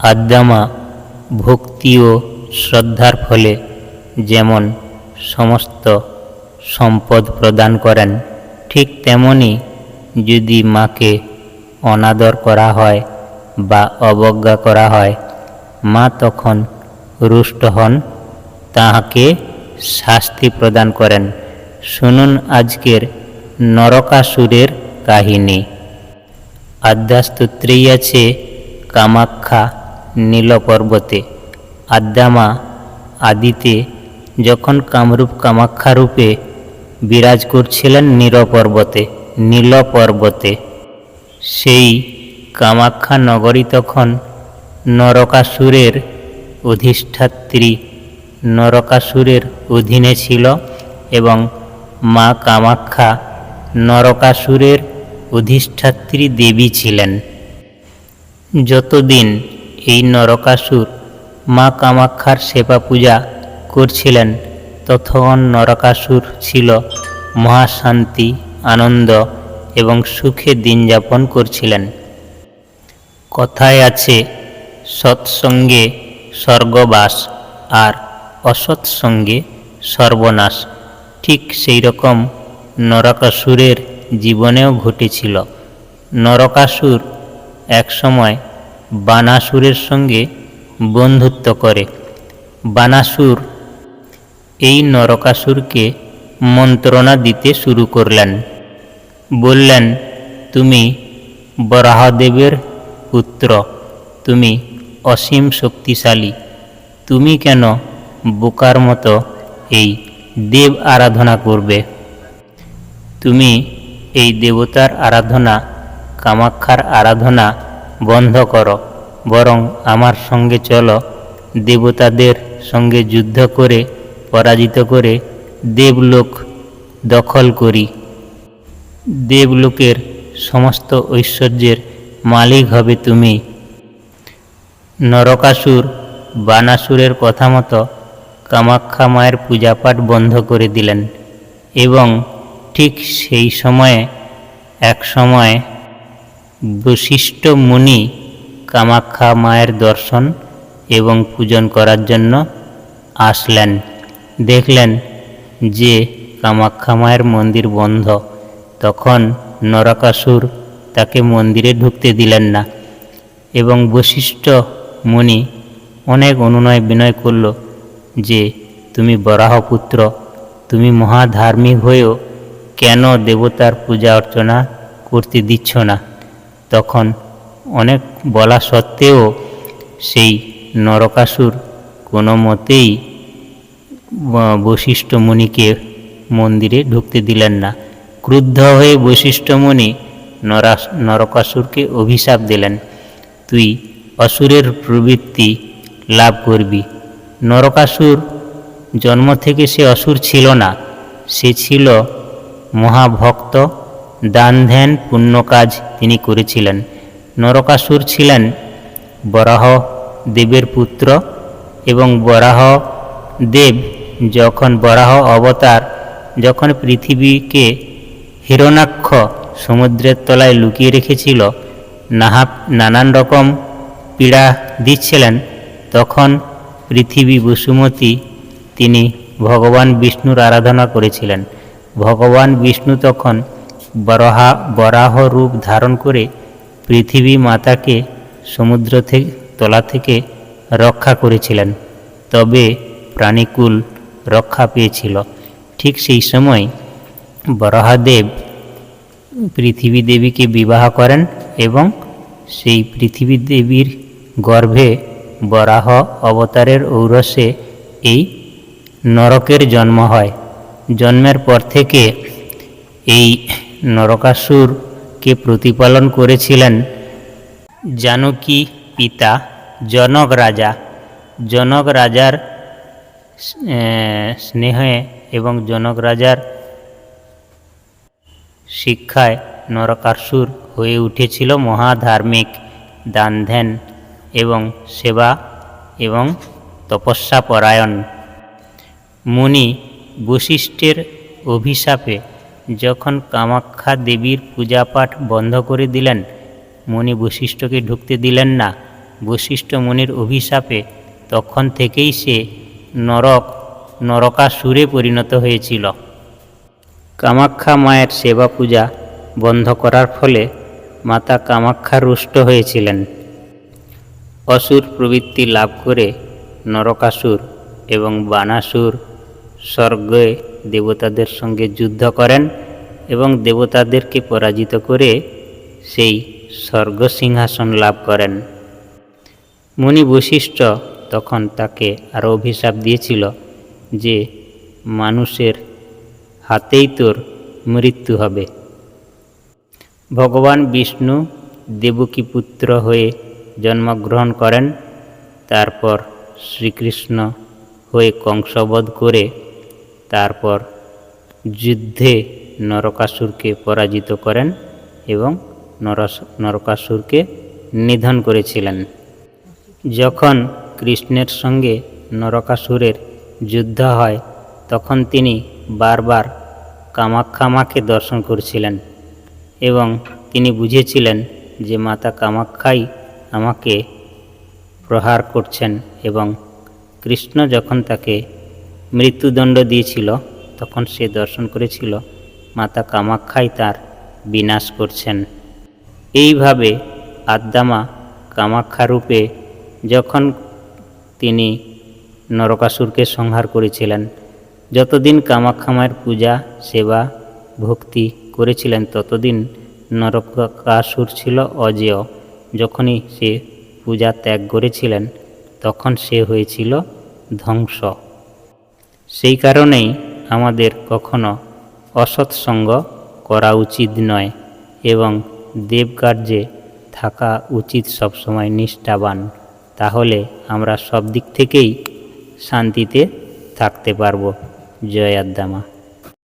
আদ্দামা ভক্তি ও শ্রদ্ধার ফলে যেমন সমস্ত সম্পদ প্রদান করেন, ঠিক তেমনি যদি মাকে অনাদর করা হয় বা অবজ্ঞা করা হয়, মা তখন রুষ্ট হন, তাহাকে শাস্তি প্রদান করেন। শুনুন আজকের নরকাসুরের কাহিনী। আদ্যাস্তোত্রেই আছে কামাখ্যা নীল পর্বতে আদ্যামা আদিতে যখন কামরূপ কামাখ্যা রূপে বিরাজ করছিলেন নীল পর্বতে নীল পর্বতে সেই কামাখ্যা নগরী তখন নরকাসুরের অধিষ্ঠাত্রী। নরকাসুরের অধীনে ছিল এবং মা কামাখ্যা নরকাসুরের অধিষ্ঠাত্রী দেবী ছিলেন। যতদিন এই নরকাসুর। মা কামাখ্যার সেবা পূজা করছিলেন, ততক্ষণ নরকাসুর ছিল। মহাশান্তি, আনন্দ এবং সুখে দিন যাপন করছিলেন। কথায় আছে, সৎসঙ্গে স্বর্গবাস আর অসৎসঙ্গে সর্বনাশ। ঠিক সেই রকম নরকাসুরের জীবনেও ঘটেছিল। নরকাসুর একসময় বানাসুরের সঙ্গে বন্ধুত্ব করে। বানাসুর এই নরকাসুরকে মন্ত্রণা দিতে শুরু করলেন। বললেন, তুমি বরাহদেবের পুত্র, তুমি অসীম শক্তিশালী। তুমি কেন বোকার মতো এই দেব আরাধনা করবে? তুমি এই দেবতার আরাধনা, কামাক্ষার আরাধনা বন্ধ করো, বরং আমার সঙ্গে চলো। দেবতাদের সঙ্গে যুদ্ধ করে, পরাজিত করে দেবলোক দখল করি। দেবলোকের সমস্ত ঐশ্বর্যের মালিক হবে তুমি। নরকাসুর, বানাসুরের কথা মতো কামাখ্যা মায়ের পূজাপাঠ বন্ধ করে দিলেন। এবং ঠিক সেই সময়ে, এক সময় বশিষ্ঠ মুনি কামাখ্যা মায়ের দর্শন এবং পূজন করার জন্য আসলেন। দেখলেন যে কামাখ্যা মায়ের মন্দির বন্ধ, তখন নরকাসুর তাকে মন্দিরে ঢুকতে দিলেন না এবং বশিষ্ঠ মুনি অনেক অনুনয় বিনয় করল যে, তুমি বরাহপুত্র তুমি মহাধার্মিক হয়েও কেন দেবতার পূজা অর্চনা করতে দিচ্ছ না? তখন অনেক বলা সত্ত্বেও সেই নরকাসুর কোনো মতেই বশিষ্ঠ মুনিকে মন্দিরে ঢুকতে দিলেন না। ক্রুদ্ধ হয়ে বশিষ্ঠ নরাস নরকাসুরকে অভিশাপ দিলেন, তুই অসুরের প্রবৃত্তি লাভ করবি। নরকাসুর জন্ম থেকে সে অসুর ছিল না, সে ছিল মহাভক্ত দান ধ্যান পুণ্য কাজ তিনি করেছিলেন। নরকাসুর ছিলেন বরাহ দেবের পুত্র এবং বরাহ দেব যখন বরাহ অবতার, যখন পৃথিবীকে হিরণাক্ষ সমুদ্রের তলায় লুকিয়ে রেখেছিল, নাহা নানান রকম পীড়া দিচ্ছিলেন, তখন পৃথিবী বসুমতী তিনি ভগবান বিষ্ণুর আরাধনা করেছিলেন। ভগবান বিষ্ণু তখন বরাহা, বরাহ রূপ ধারণ করে পৃথিবী মাতাকে সমুদ্র থেকে তলা থেকে রক্ষা করেছিলেন। তবে প্রাণীকুল রক্ষা পেয়েছিল। ঠিক সেই সময় বরাহদেব পৃথিবী দেবীকে বিবাহ করেন এবং সেই পৃথিবী দেবীর গর্ভে বরাহ অবতারের ঔরসে এই নরকের জন্ম হয়। জন্মের পর থেকে এই নরকাসুরকে প্রতিপালন করেছিলেন? জানকী পিতা, জনক রাজা। জনক রাজার স্নেহে এবং জনক রাজার শিক্ষায় নরকাসুর হয়ে উঠেছিল মহাধার্মিক দান ধ্যান এবং সেবা এবং তপস্যা পরায়ণ মুনি বশিষ্ঠের অভিশাপে যখন কামাখ্যা দেবীর পূজাপাঠ বন্ধ করে দিলেন, মুনি বশিষ্ঠকে ঢুকতে দিলেন না। বশিষ্ঠ মুনির অভিশাপে তখন থেকেই সে নরক, নরকাসুরে পরিণত হয়েছিল। কামাখ্যা মায়ের সেবা পূজা বন্ধ করার ফলে মাতা কামাখ্যা রুষ্ট হয়েছিলেন। অসুর প্রবৃত্তি লাভ করে নরকাসুর এবং বানাসুর স্বর্গে দেবতাদের সঙ্গে যুদ্ধ করেন এবং দেবতাদেরকে পরাজিত করে সেই স্বর্গ সিংহাসন লাভ করেন। মুনি বশিষ্ঠ তখন তাকে আরও অভিশাপ দিয়েছিল যে মানুষের হাতেই তোর মৃত্যু হবে। ভগবান বিষ্ণু দেবকী পুত্র হয়ে জন্মগ্রহণ করেন, তারপর শ্রীকৃষ্ণ হয়ে কংসবধ করে তারপর যুদ্ধে নরকাসুরকে পরাজিত করেন এবং নরকাসুরকে নিধন করেছিলেন। যখন কৃষ্ণের সঙ্গে নরকাসুরের যুদ্ধ হয়, তখন তিনি বারবার কামাখ্যা মাকে দর্শন করছিলেন এবং তিনি বুঝেছিলেন যে মাতা কামাখ্যাই আমাকে প্রহার করছেন এবং কৃষ্ণ যখন তাকে মৃত্যুদণ্ড দিয়েছিল, তখন সে দর্শন করেছিল, মাতা কামাখ্যাই তার বিনাশ করছেন। এইভাবে আদ্দামা কামাখ্যা রূপে যখন তিনি নরকাসুরকে সংহার করেছিলেন, যতদিন কামাখ্যা মায়ের পূজা, সেবা, ভক্তি করেছিলেন, ততদিন নরকাসুর ছিল অজেয়। যখনই সে পূজা ত্যাগ করেছিলেন, তখন সে হয়েছিল ধ্বংস। সেই কারণেই আমাদের কখনো অসৎসঙ্গ করা উচিত নয় এবং দেবকার্যে থাকা উচিত সবসময় নিষ্ঠাবান। তাহলে আমরা সব দিক থেকেই শান্তিতে থাকতে পারব। জয় আদ্দামা।